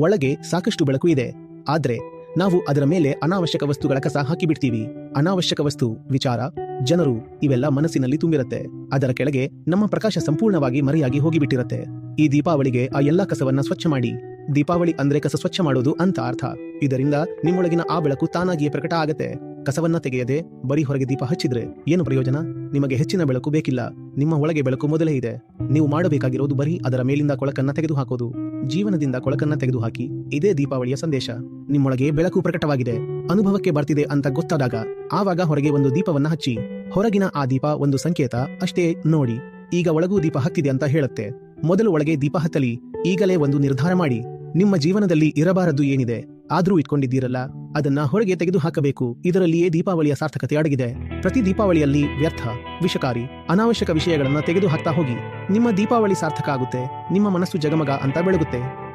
ಒಳಗೆ ಸಾಕಷ್ಟು ಬೆಳಕು ಇದೆ. ಆದ್ರೆ ನಾವು ಅದರ ಮೇಲೆ ಅನಾವಶ್ಯಕ ವಸ್ತುಗಳ ಕಸ ಹಾಕಿಬಿಡ್ತೀವಿ. ಅನಾವಶ್ಯಕ ವಸ್ತು, ವಿಚಾರ, ಜನರು ಇವೆಲ್ಲ ಮನಸ್ಸಿನಲ್ಲಿ ತುಂಬಿರುತ್ತೆ. ಅದರ ಕೆಳಗೆ ನಮ್ಮ ಪ್ರಕಾಶ ಸಂಪೂರ್ಣವಾಗಿ ಮರೆಯಾಗಿ ಹೋಗಿಬಿಟ್ಟಿರತ್ತೆ. ಈ ದೀಪಾವಳಿಗೆ ಆ ಎಲ್ಲಾ ಕಸವನ್ನ ಸ್ವಚ್ಛ ಮಾಡಿ. ದೀಪಾವಳಿ ಅಂದ್ರೆ ಕಸ ಸ್ವಚ್ಛ ಮಾಡೋದು ಅಂತ ಅರ್ಥ. ಇದರಿಂದ ನಿಮ್ಮೊಳಗಿನ ಆ ಬೆಳಕು ತಾನಾಗಿಯೇ ಪ್ರಕಟ ಆಗತ್ತೆ. ಕಸವನ್ನ ತೆಗೆಯದೆ ಬರೀ ಹೊರಗೆ ದೀಪ ಹಚ್ಚಿದ್ರೆ ಏನು ಪ್ರಯೋಜನ? ನಿಮಗೆ ಹೆಚ್ಚಿನ ಬೆಳಕು ಬೇಕಿಲ್ಲ. ನಿಮ್ಮ ಒಳಗೆ ಬೆಳಕು ಮೊದಲೇ ಇದೆ. ನೀವು ಮಾಡಬೇಕಾಗಿರೋದು ಬರೀ ಅದರ ಮೇಲಿಂದ ಕೊಳಕನ್ನ ತೆಗೆದುಹಾಕೋದು. ಜೀವನದಿಂದ ಕೊಳಕನ್ನ ತೆಗೆದುಹಾಕಿ ಇದೇ ದೀಪಾವಳಿಯ ಸಂದೇಶ. ನಿಮ್ಮೊಳಗೆ ಬೆಳಕು ಪ್ರಕಟವಾಗಿದೆ. ಅನುಭವಕ್ಕೆ ಬರ್ತಿದೆ ಅಂತ ಗೊತ್ತಾದಾಗ ಆವಾಗ ಹೊರಗೆ ಒಂದು ದೀಪವನ್ನ ಹಚ್ಚಿ. ಹೊರಗಿನ ಆ ದೀಪ ಒಂದು ಸಂಕೇತ ಅಷ್ಟೇ ನೋಡಿ. ಈಗ ಒಳಗೂ ದೀಪ ಹತ್ತಿದೆ ಅಂತ ಹೇಳುತ್ತೆ. ಮೊದಲು ಒಳಗೆ ದೀಪ ಹತ್ತಲಿ, ಈಗಲೇ ಒಂದು ನಿರ್ಧಾರ ಮಾಡಿ. ನಿಮ್ಮ ಜೀವನದಲ್ಲಿ ಇರಬಾರದು ಏನಿದೆ, ಆದ್ರೂ ಇಟ್ಕೊಂಡಿದ್ದೀರಲ್ಲ? ಅದನ್ನ ಹೊರಗೆ ತೆಗೆದು ಹಾಕಬೇಕು ಇದರಲ್ಲಿಯೇ ದೀಪಾವಳಿಯ ಸಾರ್ಥಕತೆ ಅಡಗಿದೆ. ಪ್ರತಿ ದೀಪಾವಳಿಯಲ್ಲಿ ವ್ಯರ್ಥ, ವಿಷಕಾರಿ, ಅನಾವಶ್ಯಕ ವಿಷಯಗಳನ್ನ ತೆಗೆದು ಹಾಕ್ತಾ ಹೋಗಿ. ನಿಮ್ಮ ದೀಪಾವಳಿ ಸಾರ್ಥಕ ಆಗುತ್ತೆ. ನಿಮ್ಮ ಮನಸ್ಸು ಜಗಮಗ ಅಂತ ಬೆಳಗುತ್ತೆ.